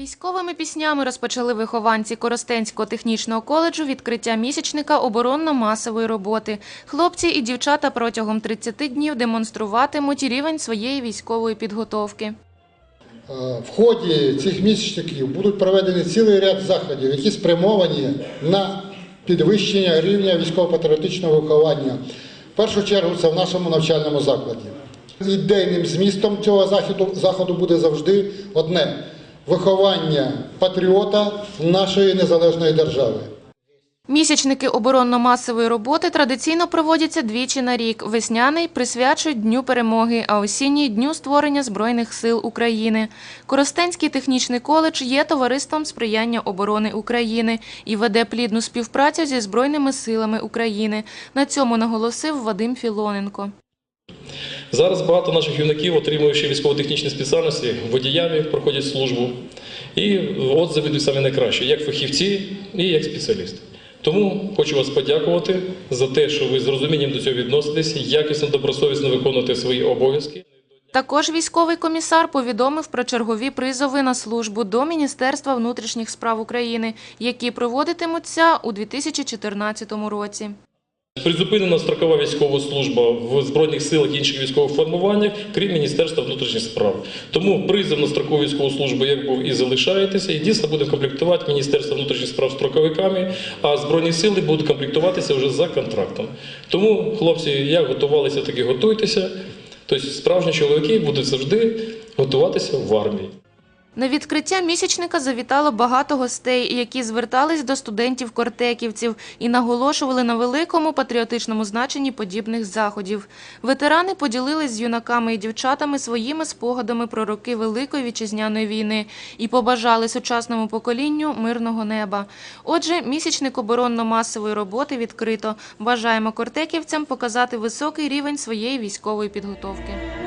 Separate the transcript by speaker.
Speaker 1: Урочистими піснями розпочали вихованці Коростенського технічного коледжу відкриття місячника оборонно-масової роботи. Хлопці і дівчата протягом 30 днів демонструватимуть рівень своєї військової підготовки.
Speaker 2: Е, В ході цих місячників будуть проведені цілий ряд заходів, які спрямовані на підвищення рівня військово-патріотичного виховання. В першу чергу це в нашому навчальному закладі. Ідейним змістом цього заходу буде завжди одне виховання патріота нашої незалежної держави.
Speaker 1: Місячники оборонно-масової роботи традиційно проводяться двічі на рік. Весняний присвячують Дню перемоги, а осінній – Дню створення Збройних сил України. Коростенський технічний коледж є товариством сприяння оборони України і веде плідну співпрацю зі Збройними силами України. На цьому наголосив Вадим Філоненко.
Speaker 3: Зараз багато наших юнаків, отримуючи військово-технічні спеціальності, водіями проходять службу. І отзиви йдуть саме найкраще, як фахівці і як спеціалісти. Тому хочу вас подякувати за те, що ви з розумінням до цього відноситесь, якісно, добросовісно виконуєте свої обов'язки.
Speaker 1: Також військовий комісар повідомив про чергові призови на службу до Міністерства внутрішніх справ України, які проводитимуться у 2014 році.
Speaker 3: Призупинена строкова військова служба в Збройних силах і інших військових формуваннях, крім Міністерства внутрішніх справ. Тому призов на строкову військову службу як був і залишаєтеся, і дійсно будемо комплектувати Міністерство внутрішніх справ строковиками, а Збройні сили будуть комплектуватися вже за контрактом. Тому, хлопці, як готувалися, так і готуйтеся. Тобто справжні чоловіки будуть завжди готуватися в армії.
Speaker 1: На відкриття місячника завітало багато гостей, які звертались до студентів-кортеківців і наголошували на великому патріотичному значенні подібних заходів. Ветерани поділились з юнаками і дівчатами своїми спогадами про роки Великої вітчизняної війни і побажали сучасному поколінню мирного неба. Отже, місячник оборонно-масової роботи відкрито. Бажаємо кортеківцям показати високий рівень своєї військової підготовки.